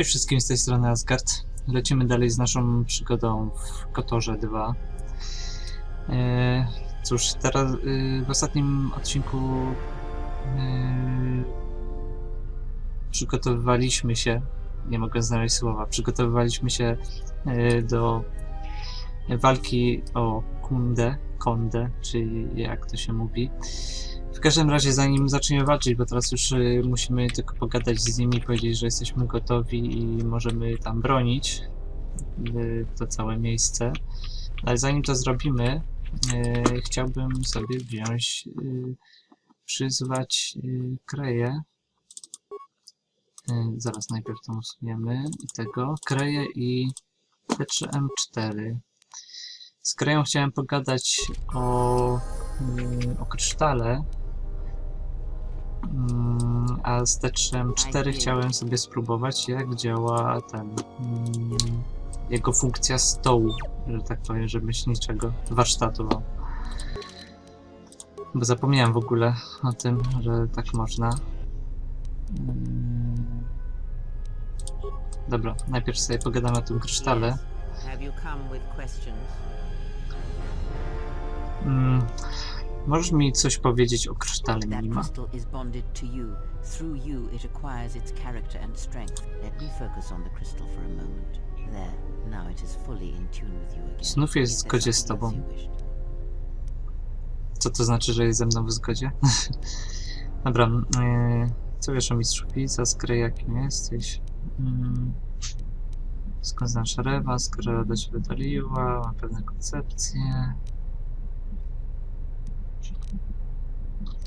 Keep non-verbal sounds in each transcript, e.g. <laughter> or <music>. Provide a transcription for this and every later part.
Cześć wszystkim z tej strony Asgard. Lecimy dalej z naszą przygodą w Kotorze 2. E, cóż, teraz y, w ostatnim odcinku y, przygotowywaliśmy się, nie mogę znaleźć słowa, przygotowywaliśmy się y, do walki o Kundę, Kondę, czyli jak to się mówi. W każdym razie, zanim zaczniemy walczyć, bo teraz już y, musimy tylko pogadać z nimi, powiedzieć, że jesteśmy gotowi i możemy tam bronić y, to całe miejsce. Ale zanim to zrobimy, y, chciałbym sobie wziąć, przyzwać y, kreję. Zaraz najpierw to usuniemy i tego. Kreję i T3M4. Z kreją chciałem pogadać o, y, o krysztale, A z T3M4 chciałem sobie spróbować, jak działa ten. mm, Jego funkcja stołu, że tak powiem, że myślniczego warsztatu. o. Bo zapomniałem w ogóle o tym, że tak można. Mm. Dobra, najpierw sobie pogadamy o tym krysztale. Mm, Możesz mi coś powiedzieć o krysztale Minima? Znów jest w zgodzie z tobą. Co to znaczy, że jest ze mną w zgodzie? <laughs> Dobra, yy, co wiesz o mistrzu Pisa? Skry jakim jesteś? Mm, skąd znasz Rewa? Skoro do ciebie doliła? Mam pewne koncepcje.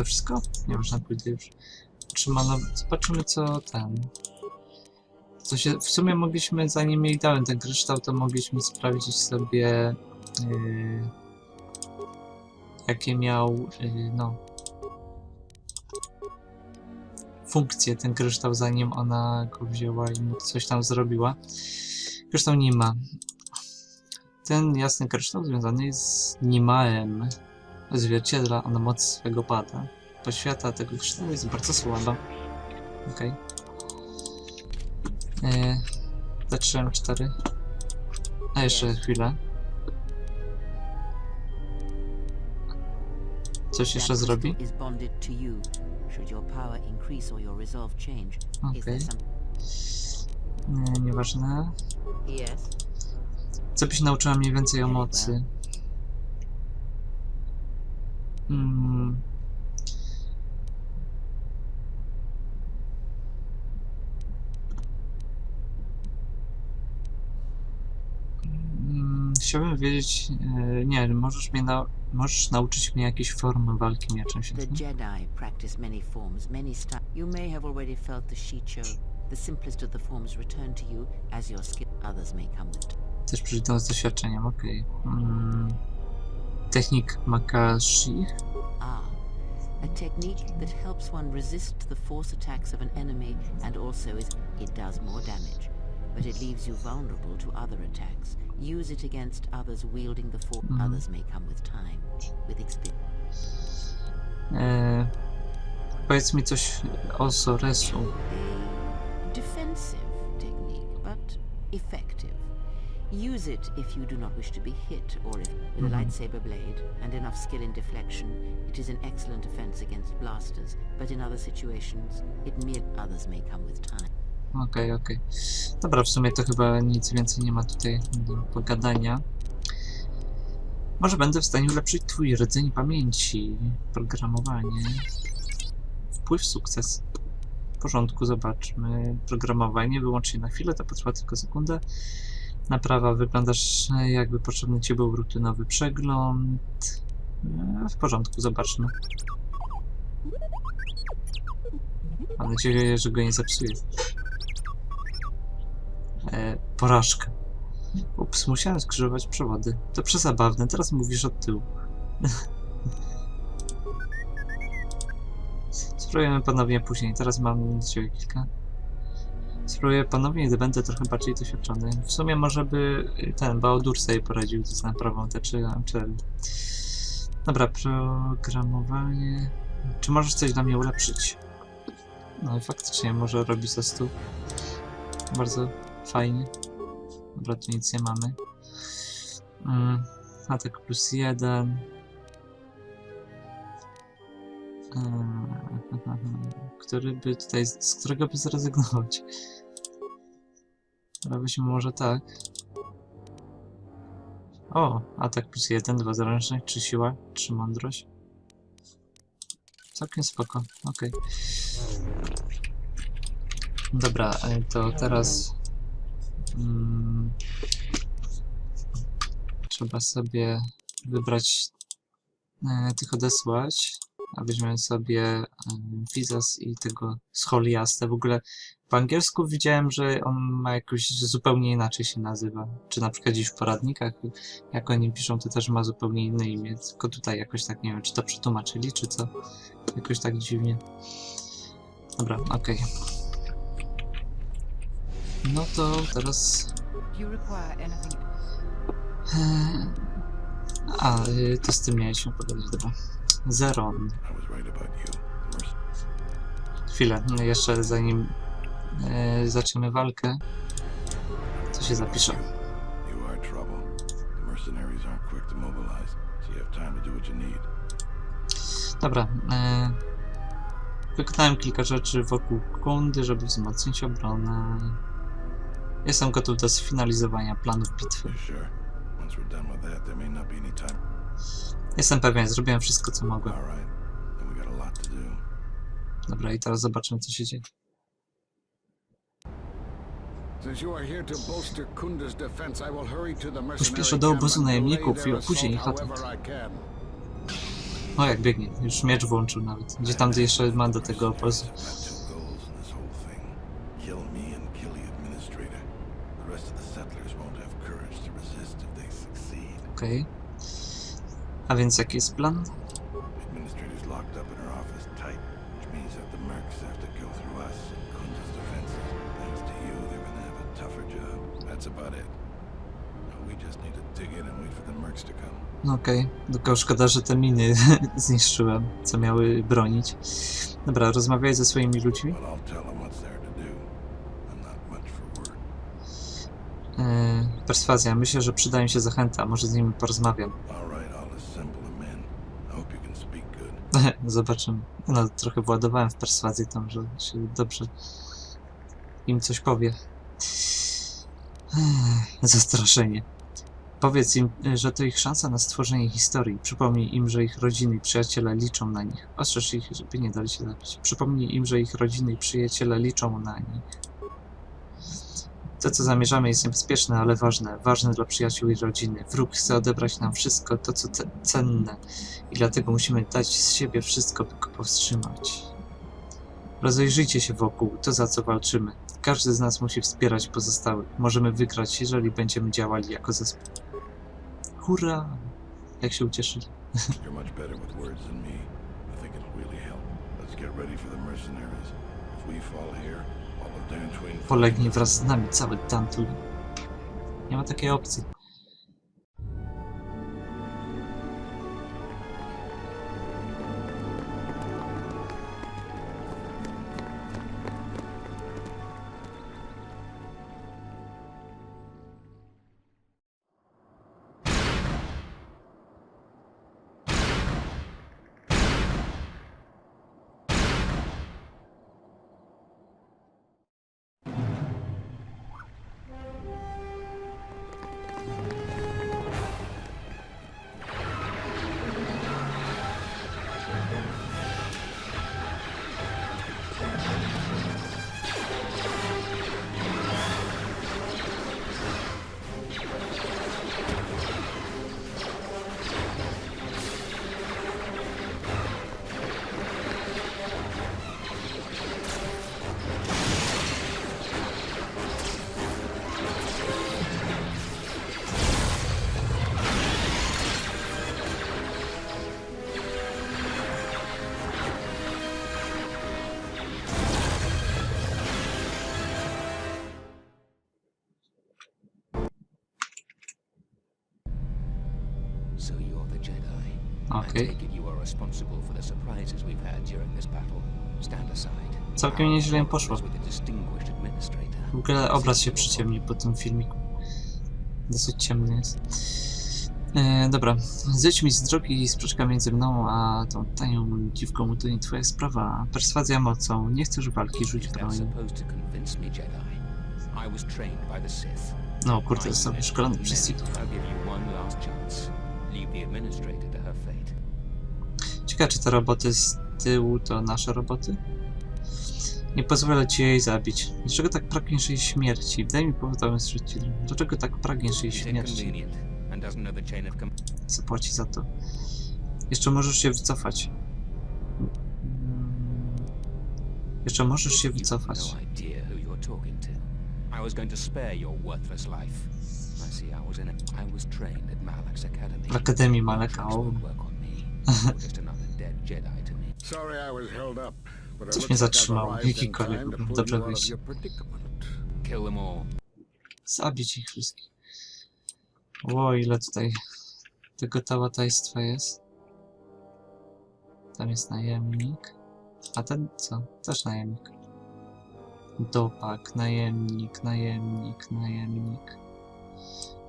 To wszystko? Nie można pójść już. Trzymano, zobaczymy co ten... Co się, w sumie mogliśmy, zanim jej dałem ten kryształ, to mogliśmy sprawdzić sobie... Yy, jakie miał, yy, no, funkcję ten kryształ, zanim ona go wzięła i coś tam zrobiła. Kryształ nie ma. Ten jasny kryształ związany jest z Nimaem. Odzwierciedla ona moc swego pada. Poświata tego kryształu jest bardzo słaba. Okej. Okay. Zatrzymam 4. A jeszcze chwilę. Coś jeszcze zrobi? Okej. some... Nie, nieważne. Yes. Co byś nauczyła mniej więcej o mocy? Mm. Mm, Chciałbym wiedzieć, e, nie, możesz mnie na, możesz nauczyć mnie jakiejś formy walki mieczem The świetlnym? Jedi practice many forms, many styles. You may have already felt the Shicho. The simplest of the forms return to you as your skill. Others may come with. Też przeczytam z doświadczeniem, okej. Mm. Technik Makashi? Ah, a technique that helps one resist the force attacks of an enemy and also is it does more damage, but it leaves you vulnerable to other attacks. Use it against others wielding the force. Mhm. Others may come with time, with experience. E, powiedz mi coś o Soresu. Defensive technique, but effective. Use it if you do not wish to be hit, or if with a lightsaber blade and enough skill in deflection, it is an excellent defense against blasters. But in other situations, it mere others may come with time. Okej, okej. Dobra, w sumie to chyba nic więcej nie ma tutaj do pogadania. Może będę w stanie ulepszyć twój rdzeń pamięci. Programowanie. Wpływ sukces. W porządku, zobaczmy. Programowanie wyłącznie na chwilę, to potrwa tylko sekundę. Naprawa, wyglądasz jakby potrzebny ci był rutynowy przegląd. E, W porządku, zobaczmy. Mam nadzieję, że go nie zepsuję. E, porażka. Ups, musiałem skrzyżować przewody. To przezabawne, teraz mówisz od tyłu. <laughs> Spróbujemy ponownie później, teraz mam nadzieję kilka. Spróbuję ponownie, gdy będę trochę bardziej doświadczony. W sumie może by ten Bałdur sobie poradził z naprawą te czy, czy... Dobra, programowanie... Czy możesz coś dla mnie ulepszyć? No i faktycznie może robi ze stu. Bardzo fajnie. Dobra, tu nic nie mamy. Mm, atak plus jeden. Eee, <laughs> Który by tutaj, z którego by zrezygnować? Robiliśmy może tak. O, atak plus jeden, dwa zręczność, trzy siła, trzy mądrość. Całkiem spoko, okej. Dobra, e, to teraz mm, trzeba sobie wybrać e, tych odesłać, a weźmiemy sobie Vizas i tego Scholiaste. W ogóle po angielsku widziałem, że on ma jakoś zupełnie inaczej się nazywa. Czy na przykład gdzieś w poradnikach, jak oni piszą, to też ma zupełnie inne imię. Tylko tutaj jakoś tak, nie wiem, czy to przetłumaczyli, czy co. Jakoś tak dziwnie. Dobra, okej. No to teraz... Eee, A, y, to z tym mieliśmy pogadać, dobra. Merc- Chwilę, no jeszcze zanim e, zaczniemy walkę, to się need. Dobra. E, wykonałem kilka rzeczy wokół kundy, żeby wzmocnić obronę. Jestem gotów do sfinalizowania planów bitwy. Jestem pewien, zrobiłem wszystko, co mogłem. All right. Then we got a lot to do. Dobra, i teraz zobaczymy, co się dzieje. Pośpieszę do obozu najemników i opóźnię ich atak. O, jak biegnie. Już miecz włączył nawet. Gdzie tam jeszcze ma do tego obozu. And wait for the mercs to come. No Okej, tylko szkoda, że te miny <laughs> zniszczyłem, co miały bronić. Dobra, rozmawiaj ze swoimi ludźmi. Yy, perswazja, myślę, że przyda mi się zachęta, może z nimi porozmawiam. <laughs> Zobaczymy. No, trochę władowałem w perswazję tam, że się dobrze im coś powie. Zastraszenie. Powiedz im, że to ich szansa na stworzenie historii. Przypomnij im, że ich rodziny i przyjaciele liczą na nich. Ostrzeż ich, żeby nie dali się zabić. Przypomnij im, że ich rodziny i przyjaciele liczą na nich. To, co zamierzamy, jest niebezpieczne, ale ważne. Ważne dla przyjaciół i rodziny. Wróg chce odebrać nam wszystko, to, co ce- cenne i dlatego musimy dać z siebie wszystko, by go powstrzymać. Rozejrzyjcie się wokół, to za co walczymy. Każdy z nas musi wspierać pozostałych. Możemy wygrać, jeżeli będziemy działali jako zespół. Hurra! Jak się ucieszyli. <laughs> You're much better with words than me. I think it'll really help. Let's get ready for the mercenaries. If we fall here. Polegnie wraz z nami cały Dantul. Nie ma takiej opcji. Aside. Całkiem nieźle im poszło. W ogóle obraz się przyciemnił po tym filmiku. Dosyć ciemny jest. E, dobra, zejdź mi z drogi sprzeczka między mną a tą tanią dziwką, to nie twoja sprawa. Perswazja mocą, nie chcesz walki, rzuć broń. supposed to convince me, Jedi? I Ciekawe, czy te roboty z tyłu to nasze roboty? Nie pozwolę ci jej zabić. Dlaczego tak pragniesz jej śmierci? Daj mi powód, abym. Dlaczego tak pragniesz jej śmierci? Zapłaci za to. Jeszcze możesz się wycofać. Jeszcze możesz się wycofać. no. W Akademii Maleka, <laughs> Coś mnie zatrzymało, jakikolwiek time to był pull dobrze you out of wyjść. your predicament. Kill them all. Zabić ich wszystkich. Ło, ile tutaj tego tałatajstwa jest. Tam jest najemnik. A ten co? Też najemnik. Dopak, najemnik, najemnik, najemnik.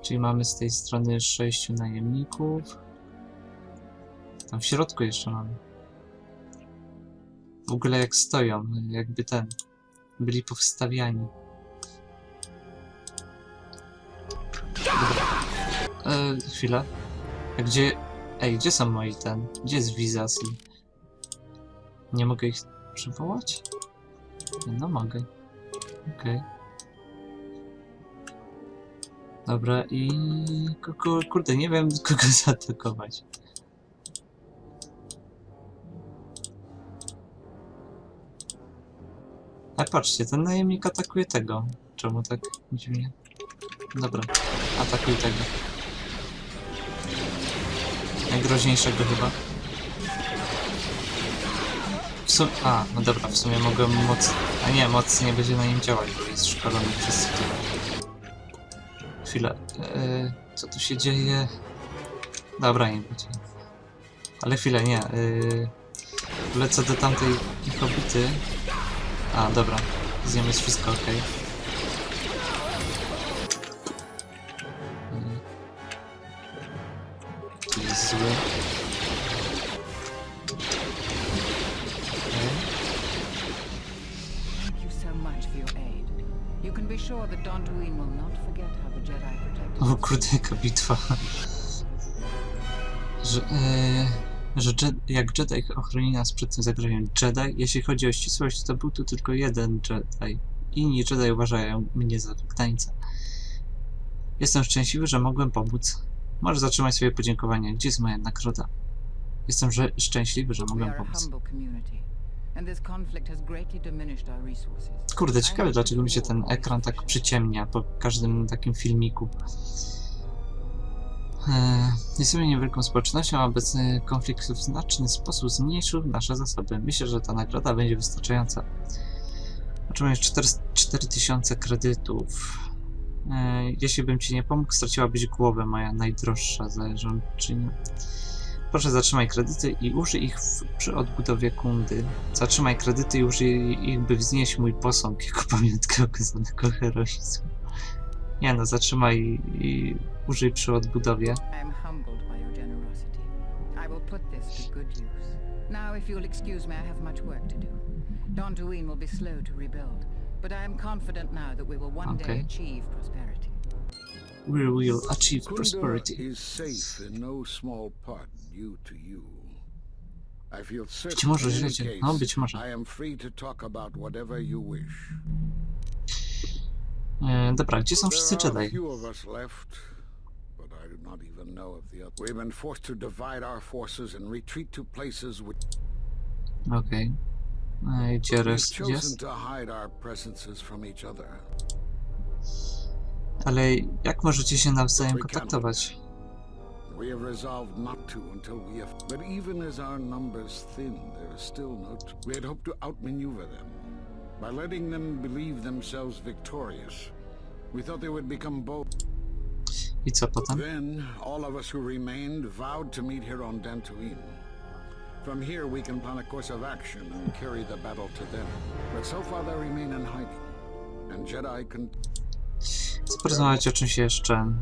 Czyli mamy z tej strony sześciu najemników. Tam w środku jeszcze mamy. W ogóle jak stoją, jakby ten. Byli powstawiani. E, chwilę. A gdzie... Ej, gdzie są moi ten? Gdzie jest Vizas? Nie mogę ich przywołać? No mogę. Okej. Dobra i... ku- ku- Kurde, nie wiem <laughs> kogo zaatakować. A patrzcie, ten najemnik atakuje tego. Czemu tak dziwnie? Dobra, atakuj tego. Najgroźniejszego chyba. W sum... A, no dobra, w sumie mogę moc... A nie, moc nie będzie na nim działać, bo jest szkolony przez Sithów. Chwilę. Eee, co tu się dzieje? Dobra, nie będzie. Ale chwilę, nie. Eee, lecę do tamtej kobiety. A, dobra. Z nią jest wszystko ok. Tu jest zły. Protected O kurde, jaka bitwa. Że, e, że jak Jedi ochroni nas przed tym zagrożeniem. Jedi, jeśli chodzi o ścisłość, to był tu tylko jeden Jedi. Inni Jedi uważają mnie za wygnańca. Jestem szczęśliwy, że mogłem pomóc. Możesz zatrzymać swoje podziękowania. Gdzie jest moja nagroda? Jestem szczęśliwy, że mogłem pomóc. Kurde, ciekawe dlaczego mi się ten ekran tak przyciemnia po każdym takim filmiku. Eee, Jesteśmy niewielką społecznością, a obecny konflikt w znaczny sposób zmniejszył nasze zasoby. Myślę, że ta nagroda będzie wystarczająca. Otrzymujesz 4 4000 kredytów. Eee, jeśli bym ci nie pomógł, straciłabyś głowę, moja najdroższa zarządczyni. Proszę zatrzymaj kredyty i użyj ich w, przy odbudowie kundy. Zatrzymaj kredyty i użyj ich, by wznieść mój posąg jako pamiątkę okazanego heroizmu. Nie no, zatrzymaj i, i użyj przy odbudowie. Now, if you'll excuse me, I have much work to do. Dantooine will be slow to rebuild, but I am confident now that we will one Okay. day achieve prosperity. We will achieve Kunda prosperity. is safe in no small part due to you. I feel certain Być może, in any wiecie, case, no być może. I am free to talk about whatever you wish. E, dobra, gdzie są wszyscy Jedi? Okej. Okay. Gdzie we've reszta chosen jest? Ale jak możecie się nawzajem kontaktować? We have resolved not to until we have. But even as our numbers thin, there is still no. We had hoped to outmaneuver them. By letting them believe themselves victorious, we thought they would become bold. I co potem? Then, all of us who remained vowed to meet here on Dantooine. From here, we can plan a course of action and carry the battle to them. But so far, they remain in hiding. and Jedi con- Chcę porozmawiać o czymś jeszcze.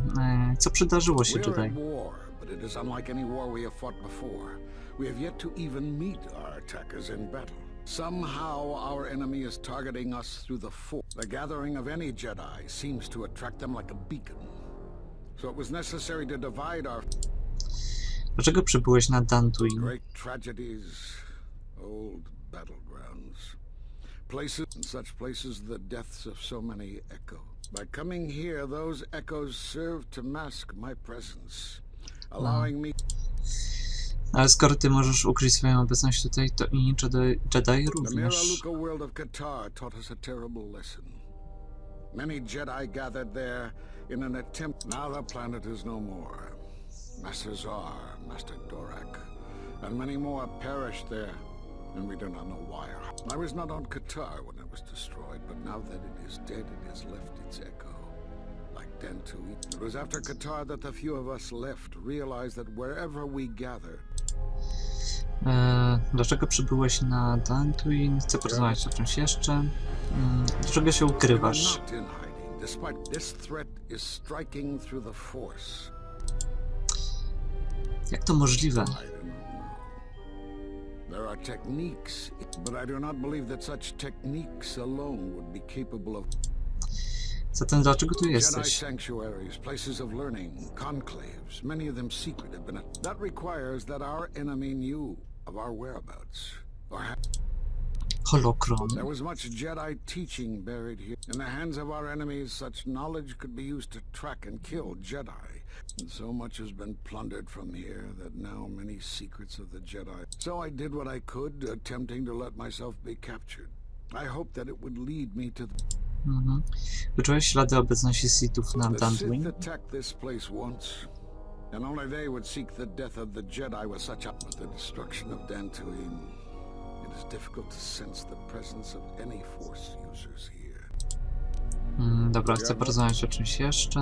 Co przydarzyło się tutaj? at war, but it is unlike any war we have fought before. We have yet to even meet our attackers in battle. Somehow our enemy is targeting us through the Force. The gathering of any Jedi seems to attract them like a beacon. So it was necessary to divide our Dlaczego przybyłeś na Dantooine? great tragedies, old battlegrounds. Places, in such places, the deaths of so many echo. By coming here, those echoes serve to mask my presence, allowing me Ale skoro ty możesz ukryć swoją obecność tutaj, to inni Jedi, Jedi również. Many Jedi gathered there in an attempt. Now the planet is no more. Master Zar, Master Dorak, and many more perished there, and we do not know why. I was not on Qatar when it was destroyed, but now that it is dead, it has left its echo. Like Dantooine. It was after Qatar that the few of us left realized that wherever we gather, E, dlaczego przybyłeś na Dantooine? Chcę porozmawiać o czymś jeszcze. Mm, Dlaczego się ukrywasz? Jak to możliwe? There are techniques, but I do not believe that such techniques alone would be capable of Zatem dlaczego tu jesteś? sanctuaries, places of learning, conclaves, many of them secret have been. That requires that our enemy knew of our whereabouts. Or Holokron. there was much Jedi teaching buried here. In the hands of our enemies, such knowledge could be used to track and kill Jedi. And so much has been plundered from here that now many secrets of the Jedi. So I did what I could, attempting to let myself be captured. I hoped that it would lead me to the, Mhm. Wyczułeś ślady obecności Sithów na the Sith attacked this place once. And only they would seek the death of the Jedi with such a... With the destruction of Dantooine, it is difficult to sense the presence of any Force users here. Mm, Dobra, chcę porozmawiać o czymś jeszcze.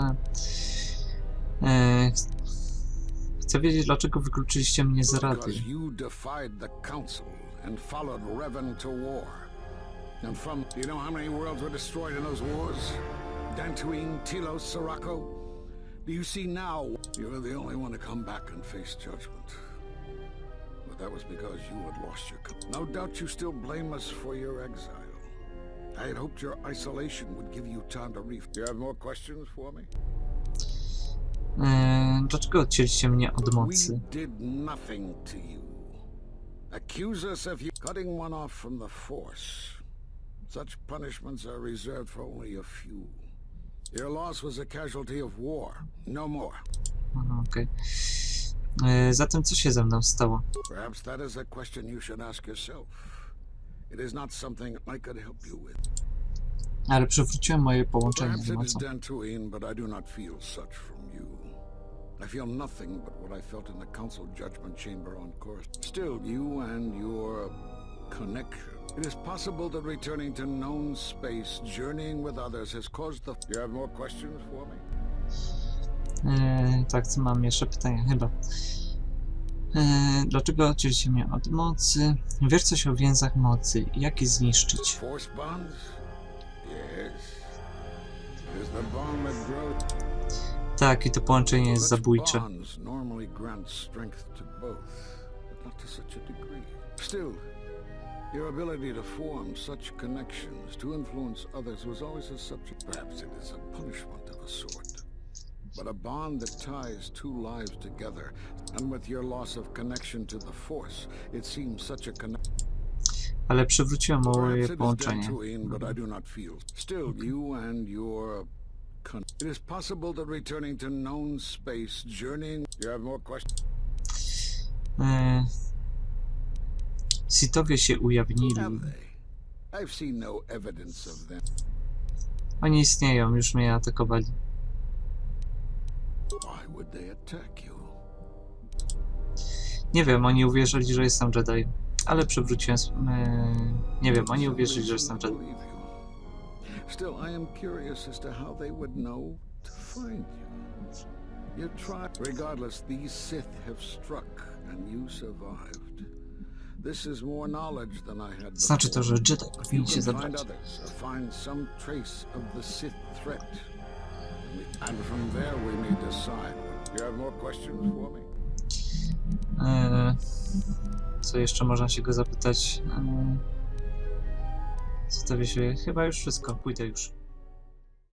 E, ch- Chcę wiedzieć, dlaczego wykluczyliście mnie z rady. You defied the Council and followed Revan to war. And from, you know how many worlds were destroyed in those wars? Dantooine, Telos, Sirocco? Do you see now? You were the only one to come back and face judgment. But that was because you had lost your... No doubt you still blame us for your exile. I had hoped your isolation would give you time to reef. Do you have more questions for me? E, Dlaczego odcięliście mnie od We did nothing to you. Accuse us of you cutting one off from the Force. Such punishments are reserved for only a few. Your loss was a casualty of war, no more. Aha, okej. E, Zatem co się ze mną stało? Perhaps that is a question you should ask yourself. It is not something I could help you with. Ale przywróciłem moje połączenie Perhaps z it is mocą. Dantooine, but I do not feel such from you. I feel nothing but what I felt in the Council Judgment Chamber on Coruscant. Still, you and your connection. It is possible that returning to known space, journeying with others, has caused the... You have more questions for me? E, tak, co mam jeszcze pytania? Chyba. E, dlaczego odcięliście mnie od mocy? Wiesz coś o więzach mocy. Jak je zniszczyć? Force bonds? Yes. It is the bond that grows... Tak, i to połączenie jest zabójcze. bonds normally grant strength to both, but not to such a degree. Still, your ability to form such connections, to influence others, was always a subject. Perhaps it is a punishment of a sort. But a bond that ties two lives together, and with your loss of connection to the Force, it seems such a connection. Ale przywróciłem Perhaps moje połączenie. But I do not feel. Still, you and your... It is possible that returning to known space, journeying... You have more questions? Sithowie się ujawnili. No. Oni istnieją, już mnie atakowali. Nie wiem, oni uwierzyli, że jestem Jedi. Ale przywróciłem... s- E, nie wiem, oni uwierzyli, że jestem Jedi. Still, I am curious as to how they would know to find you. You try. Regardless, these Sith have struck, and you survived. Znaczy to, że. Jedi powinni się me? Eee, co jeszcze można się go zapytać? Eee, to wyśle? Chyba już wszystko. Pójdę już.